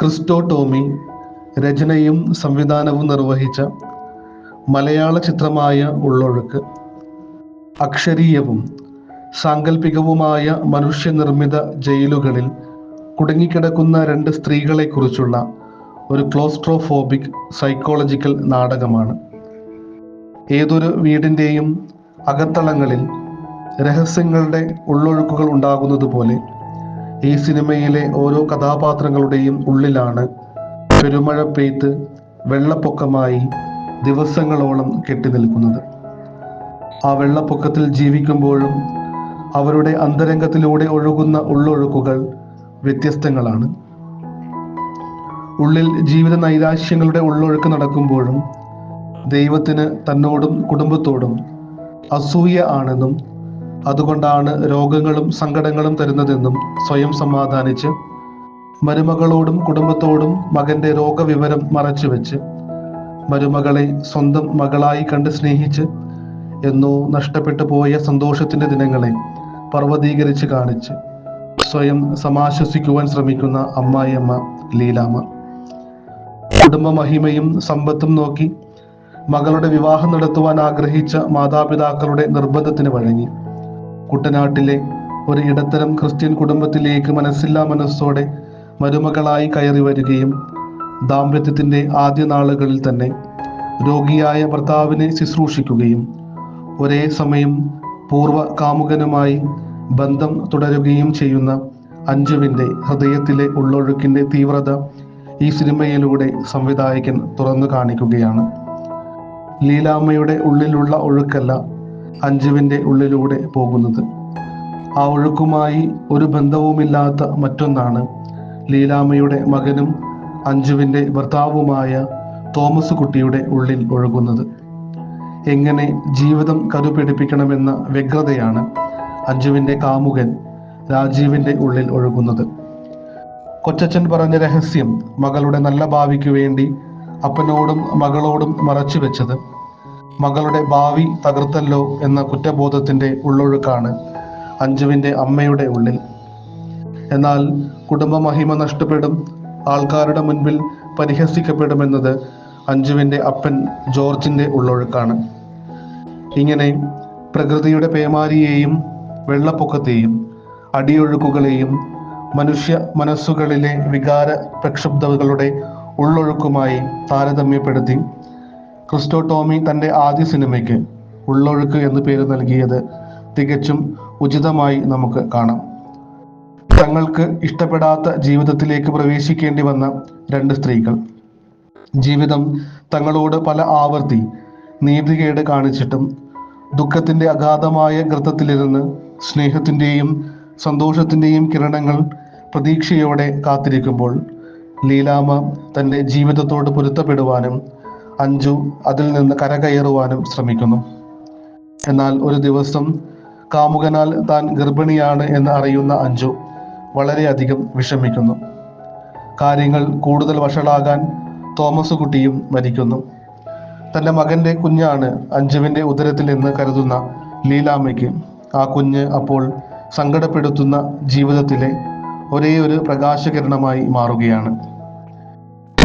Cristo Tomy രചനയും സംവിധാനവും നിർവഹിച്ച മലയാള ചിത്രമായ ഉള്ളൊഴുക്ക്. അക്ഷരീയവും സാങ്കല്പികവുമായ മനുഷ്യനിർമ്മിത ജയിലുകളിൽ കുടുങ്ങിക്കിടക്കുന്ന രണ്ട് സ്ത്രീകളെക്കുറിച്ചുള്ള ഒരു ക്ലോസ്ട്രോഫോബിക് സൈക്കോളജിക്കൽ നാടകമാണ്. ഏതൊരു വീടിന്റെയും അകത്തളങ്ങളിൽ രഹസ്യങ്ങളുടെ ഉള്ളൊഴുക്കുകൾ ഉണ്ടാകുന്നത് പോലെ ഈ സിനിമയിലെ ഓരോ കഥാപാത്രങ്ങളുടെയും ഉള്ളിലാണ് പെരുമഴ പെയ്ത്ത് വെള്ളപ്പൊക്കമായി ദിവസങ്ങളോളം കെട്ടി നിൽക്കുന്നത്. ആ വെള്ളപ്പൊക്കത്തിൽ ജീവിക്കുമ്പോഴും അവരുടെ അന്തരംഗത്തിലൂടെ ഒഴുകുന്ന ഉള്ളൊഴുക്കുകൾ വ്യത്യസ്തങ്ങളാണ്. ഉള്ളിൽ ജീവിത നൈരാശ്യങ്ങളുടെ ഉള്ളൊഴുക്ക് നടക്കുമ്പോഴും ദൈവത്തിന് തന്നോടും കുടുംബത്തോടും അസൂയ ആണെന്നും അതുകൊണ്ടാണ് രോഗങ്ങളും സങ്കടങ്ങളും തരുന്നതെന്നും സ്വയം സമാധാനിച്ച് മരുമകളോടും കുടുംബത്തോടും മകന്റെ രോഗവിവരം മറച്ചുവെച്ച് മരുമകളെ സ്വന്തം മകളായി കണ്ട് സ്നേഹിച്ച് എന്നോ നഷ്ടപ്പെട്ടു പോയ സന്തോഷത്തിന്റെ ദിനങ്ങളെ പർവതീകരിച്ച് കാണിച്ച് സ്വയം സമാശ്വസിക്കുവാൻ ശ്രമിക്കുന്ന അമ്മായിയമ്മ ലീലാമ്മ കുടുംബ മഹിമയും സമ്പത്തും നോക്കി മകളുടെ വിവാഹം നടത്തുവാൻ ആഗ്രഹിച്ച മാതാപിതാക്കളുടെ നിർബന്ധത്തിന് വഴങ്ങി. കുട്ടനാട്ടിലെ ഒരു ഇടത്തരം ക്രിസ്ത്യൻ കുടുംബത്തിലേക്ക് മനസ്സില്ലാ മനസ്സോടെ മരുമകളായി കയറി വരികയും ദാമ്പത്യത്തിന്റെ ആദ്യ നാളുകളിൽ തന്നെ രോഗിയായ ഭർത്താവിനെ ശുശ്രൂഷിക്കുകയും ഒരേ സമയം പൂർവ കാമുകനുമായി ബന്ധം തുടരുകയും ചെയ്യുന്ന അഞ്ജുവിന്റെ ഹൃദയത്തിലെ ഉള്ളൊഴുക്കിന്റെ തീവ്രത ഈ സിനിമയിലൂടെ സംവിധായകൻ തുറന്നു കാണിക്കുകയാണ്. ലീലാമ്മയുടെ ഉള്ളിലുള്ള ഒഴുക്കല്ല അഞ്ജുവിന്റെ ഉള്ളിലൂടെ പോകുന്നത്. ആ ഒഴുക്കുമായി ഒരു ബന്ധവുമില്ലാത്ത മറ്റൊന്നാണ് ലീലാമ്മയുടെ മകനും അഞ്ജുവിന്റെ ഭർത്താവുമായ തോമസ് കുട്ടിയുടെ ഉള്ളിൽ ഒഴുകുന്നത്. എങ്ങനെ ജീവിതം കരുപിടിപ്പിക്കണമെന്ന വ്യഗ്രതയാണ് അഞ്ജുവിന്റെ കാമുകൻ രാജീവിന്റെ ഉള്ളിൽ ഒഴുകുന്നത്. കൊച്ചച്ഛൻ പറഞ്ഞ രഹസ്യം മകളുടെ നല്ല ഭാവിക്ക് വേണ്ടി അപ്പനോടും മകളോടും മറച്ചു വെച്ചത് മകളുടെ ഭാവി തകർത്തല്ലോ എന്ന കുറ്റബോധത്തിന്റെ ഉള്ളൊഴുക്കാണ് അഞ്ജുവിന്റെ അമ്മയുടെ ഉള്ളിൽ. എന്നാൽ കുടുംബമഹിമ നഷ്ടപ്പെടും ആൾക്കാരുടെ മുൻപിൽ പരിഹസിക്കപ്പെടുമെന്നത് അഞ്ജുവിന്റെ അപ്പൻ ജോർജിന്റെ ഉള്ളൊഴുക്കാണ്. ഇങ്ങനെ പ്രകൃതിയുടെ പേമാരിയെയും വെള്ളപ്പൊക്കത്തെയും അടിയൊഴുക്കുകളെയും മനുഷ്യ മനസ്സുകളിലെ വികാര പ്രക്ഷുബ്ധതകളുടെ ഉള്ളൊഴുക്കുമായി താരതമ്യപ്പെടുത്തി ക്രിസ്റ്റോ ടോമി തന്റെ ആദ്യ സിനിമയ്ക്ക് ഉള്ളൊഴുക്ക് എന്ന് പേര് നൽകിയത് തികച്ചും ഉചിതമായി നമുക്ക് കാണാം. തങ്ങൾക്ക് ഇഷ്ടപ്പെടാത്ത ജീവിതത്തിലേക്ക് പ്രവേശിക്കേണ്ടി വന്ന രണ്ട് സ്ത്രീകൾ. ജീവിതം തങ്ങളോട് പല ആവർത്തി നീതികേട് കാണിച്ചിട്ടും ദുഃഖത്തിന്റെ അഗാധമായ ഗൃത്തത്തിലിരുന്ന് സ്നേഹത്തിന്റെയും സന്തോഷത്തിന്റെയും കിരണങ്ങൾ പ്രതീക്ഷയോടെ കാത്തിരിക്കുമ്പോൾ ലീലാമ തന്റെ ജീവിതത്തോട് പൊരുത്തപ്പെടുവാനും അഞ്ജു അതിൽ നിന്ന് കരകയറുവാനും ശ്രമിക്കുന്നു. എന്നാൽ ഒരു ദിവസം കാമുകനാൽ താൻ ഗർഭിണിയാണ് എന്ന് അറിയുന്ന അഞ്ജു വളരെയധികം വിഷമിക്കുന്നു. കാര്യങ്ങൾ കൂടുതൽ വഷളാകാൻ തോമസ് കുട്ടിയും മരിക്കുന്നു. തന്റെ മകന്റെ കുഞ്ഞാണ് അഞ്ജുവിന്റെ ഉദരത്തിൽ നിന്ന് കരുതുന്ന ലീലാമ്മയ്ക്ക് ആ കുഞ്ഞ് അപ്പോൾ സങ്കടപ്പെടുത്തുന്ന ജീവിതത്തിലെ ഒരേ ഒരു പ്രകാശകിരണമായി മാറുകയാണ്.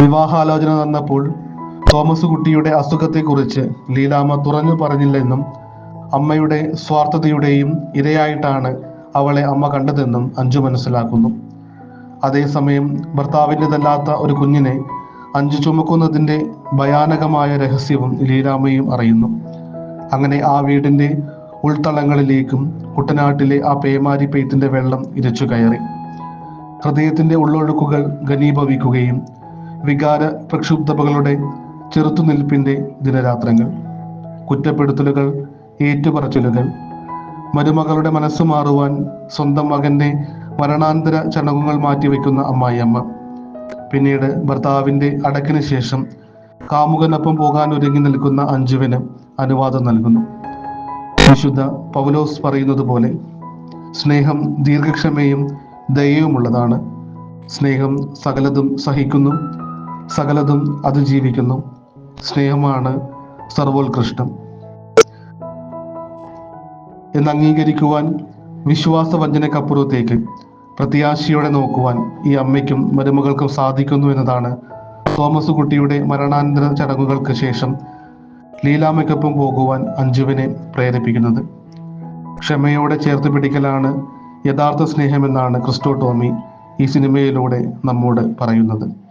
വിവാഹാലോചന നടന്നപ്പോൾ തോമസ് കുട്ടിയുടെ അസുഖത്തെക്കുറിച്ച് ലീലാമ്മ തുറന്നു പറഞ്ഞില്ലെന്നും അമ്മയുടെ സ്വാർത്ഥതയുടെയും ഇരയായിട്ടാണ് അവളെ അമ്മ കണ്ടതെന്നും അഞ്ജു മനസ്സിലാക്കുന്നു. അതേസമയം ഭർത്താവിന്റെതല്ലാത്ത ഒരു കുഞ്ഞിനെ അഞ്ചു ചുമക്കുന്നതിന്റെ ഭയാനകമായ രഹസ്യവും ലീലാമ്മയും അറിയുന്നു. അങ്ങനെ ആ വീടിന്റെ ഉൾത്തളങ്ങളിലേക്കും കുട്ടനാട്ടിലെ ആ പേമാരി പെയ്ത്തിന്റെ വെള്ളം ഇരച്ചു കയറി. ഹൃദയത്തിന്റെ ഉള്ളൊഴുക്കുകൾ ഘനീഭവിക്കുകയും വികാര പ്രക്ഷുബ്ധതകളുടെ ചെറുത്തുനിൽപ്പിന്റെ ദിനരാത്രങ്ങൾ കുറ്റപ്പെടുത്തലുകൾ ഏറ്റുപറച്ചിലുകൾ മരുമകളുടെ മനസ്സ് മാറുവാൻ സ്വന്തം മകന്റെ മരണാന്തര ചടങ്ങുകൾ മാറ്റിവെക്കുന്ന അമ്മായിയമ്മ പിന്നീട് ഭർത്താവിന്റെ അടക്കിന് ശേഷം കാമുകനൊപ്പം പോകാൻ ഒരുങ്ങി നിൽക്കുന്ന അഞ്ജുവിന് അനുവാദം നൽകുന്നു. വിശുദ്ധ പൗലോസ് പറയുന്നത് പോലെ സ്നേഹം ദീർഘക്ഷമയും ദയയുമുള്ളതാണ്. സ്നേഹം സകലതും സഹിക്കുന്നു സകലതും അതിജീവിക്കുന്നു. സ്നേഹമാണ് സർവോത്കൃഷ്ടം. എന്ന് അംഗീകരിക്കുവാൻ വിശ്വാസവഞ്ചനക്കപ്പുറത്തേക്ക് പ്രത്യാശയോടെ നോക്കുവാൻ ഈ അമ്മയ്ക്കും മരുമകൾക്കും സാധിക്കുന്നു എന്നതാണ് തോമസ് കുട്ടിയുടെ മരണാനന്തര ചടങ്ങുകൾക്ക് ശേഷം ലീലാമ്മയ്ക്കൊപ്പം പോകുവാൻ അഞ്ജുവിനെ പ്രേരിപ്പിക്കുന്നത്. ക്ഷമയോടെ ചേർത്ത് പിടിക്കലാണ് യഥാർത്ഥ സ്നേഹമെന്നാണ് ക്രിസ്റ്റോ ടോമി ഈ സിനിമയിലൂടെ നമ്മോട് പറയുന്നത്.